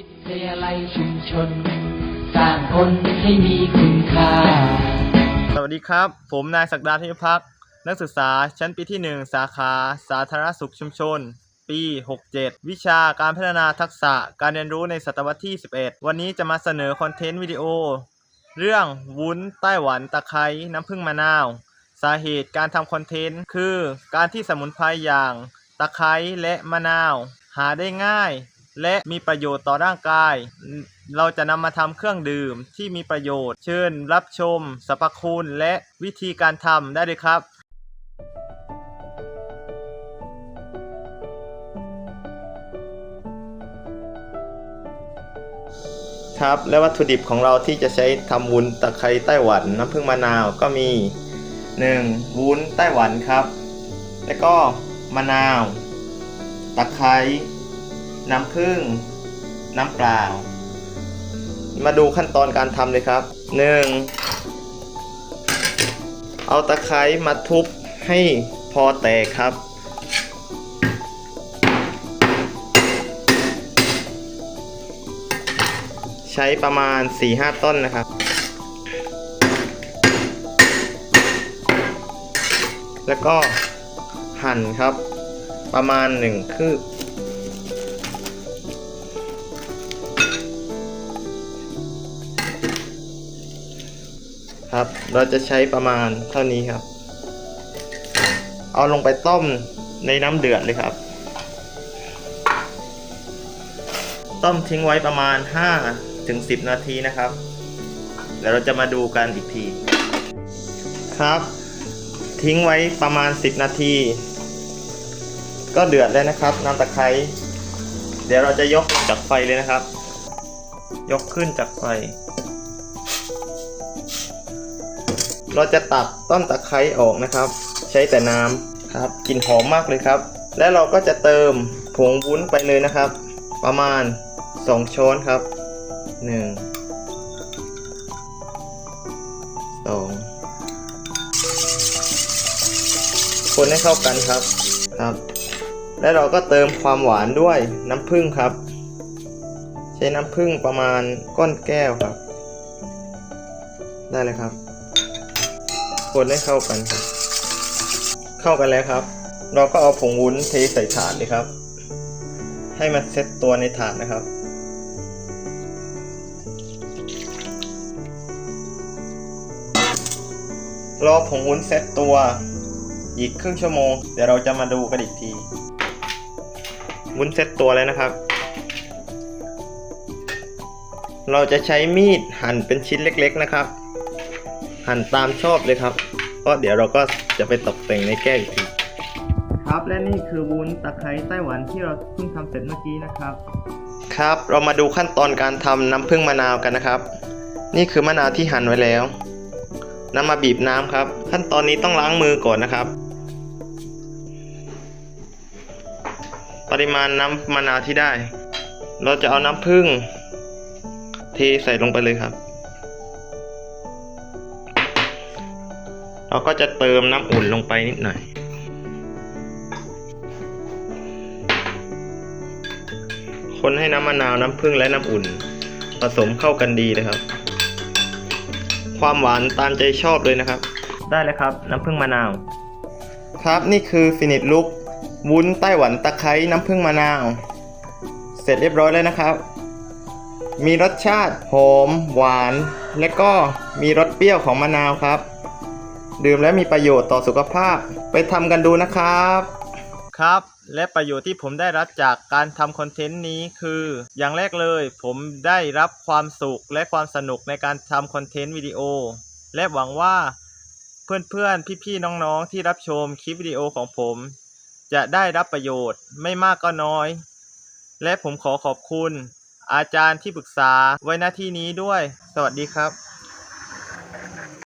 วิทยาลัยชุมชน สร้างคนให้มีคุณค่า สวัสดีครับ ผมนายศักดาธิพักษ์นักศึกษาชั้นปีที่ 1 สาขา สาธารณสุขชุมชน ปี 67 วิชาการพัฒนาทักษะการเรียนรู้ในศตวรรษที่ 11 วันนี้จะมาเสนอคอนเทนต์วิดีโอ เรื่องวุ้นไต้หวันตะไคร้น้ำผึ้งมะนาว สาเหตุการทำคอนเทนต์คือ การที่สมุนไพรอย่าง ตะไคร้และมะนาว หาได้ง่าย และมีประโยชน์ต่อร่างกาย เราจะนำมาทำเครื่องดื่มที่มีประโยชน์ เชิญรับชมสรรพคุณและวิธีการทำได้เลยครับครับและวัตถุดิบของเราที่จะใช้ทำวุ้นตะไคร้ไต้หวันน้ำผึ้งมะนาวก็มี 1. วุ้นไต้หวันครับ แล้วก็มะนาว ตะไคร้ น้ำผึ้งน้ำเปล่า มาดูขั้นตอนการทำเลยครับ 1. เอาตะไคร้มาทุบให้พอแตกครับ ใช้ประมาณ 4-5 ต้นนะครับ แล้วก็หั่นครับประมาณ 1 คืบ ครับ เราจะใช้ประมาณเท่านี้ครับ เอาลงไปต้มในน้ำเดือดเลยครับ ต้มทิ้งไว้ประมาณ 5 ถึง 10 นาทีนะครับแล้วเราจะมาดูกันอีกที ครับ ทิ้งไว้ประมาณ 10 นาที ก็เดือดแล้วนะครับ น้ำตะไคร้เดี๋ยวเราจะยกจากไฟเลยนะครับ ยกขึ้นจากไฟ เราจะตัดต้นตะไคร้ออกนะครับ ใช้แต่น้ำครับกลิ่นหอมมากเลยครับ และเราก็จะเติมผงวุ้นไปเลยนะครับ ประมาณ 2 ช้อนครับ 1 2 คนให้เข้ากันครับครับ และเราก็เติมความหวานด้วยน้ำผึ้งครับ ใช้น้ำผึ้งประมาณก้นแก้วครับ ได้เลยครับ คนให้เข้ากัน เข้ากันแล้วครับ เราก็เอาผงวุ้นเทใส่ถาดเลยครับ ให้มันเซ็ตตัวในถาดนะครับรอผงวุ้นเซ็ตตัวอีกครึ่งชั่วโมง เดี๋ยวเราจะมาดูกันอีกที วุ้นเซ็ตตัวแล้วนะครับ เราจะใช้มีดหั่นเป็นชิ้นเล็กๆนะครับ หั่นตามชอบเลยครับเพราะเดี๋ยวเราก็จะไปตกแต่งในแก้วอีกทีครับและนี่คือวุ้นตะไคร้ไต้หวันที่เราเพิ่งทำเสร็จเมื่อกี้นะครับ ครับเรามาดูขั้นตอนการทำน้ำผึ้งมะนาวกันนะครับ นี่คือมะนาวที่หั่นไว้แล้วนำมาบีบน้ำครับ ขั้นตอนนี้ต้องล้างมือก่อนนะครับ ปริมาณน้ำมะนาวที่ได้ เราจะเอาน้ำผึ้งเทใส่ลงไปเลยครับ เราก็จะเติมน้ำอุ่นลงไปนิดหน่อย คนให้น้ำมะนาวน้ำผึ้งและน้ำอุ่น ผสมเข้ากันดีเลยครับ ความหวานตามใจชอบเลยนะครับ ได้เลยครับ น้ำผึ้งมะนาว ครับนี่คือฟินิชลุกวุ้นไต้หวันตะไคร้น้ำผึ้งมะนาว เสร็จเรียบร้อยแล้วนะครับ มีรสชาติหอมหวาน และก็มีรสเปรี้ยวของมะนาวครับ ดื่มแล้วมีประโยชน์ต่อสุขภาพ ไปทำกันดูนะครับ ครับ และประโยชน์ที่ผมได้รับจากการทำคอนเทนต์นี้คือ อย่างแรกเลย ผมได้รับความสุขและความสนุกในการทำคอนเทนต์วิดีโอ และหวังว่าเพื่อนๆ พี่ๆ น้องๆ ที่รับชมคลิปวิดีโอของผม จะได้รับประโยชน์ไม่มากก็น้อย และผมขอขอบคุณ อาจารย์ที่ปรึกษาไว้หน้าที่นี้ด้วย สวัสดีครับ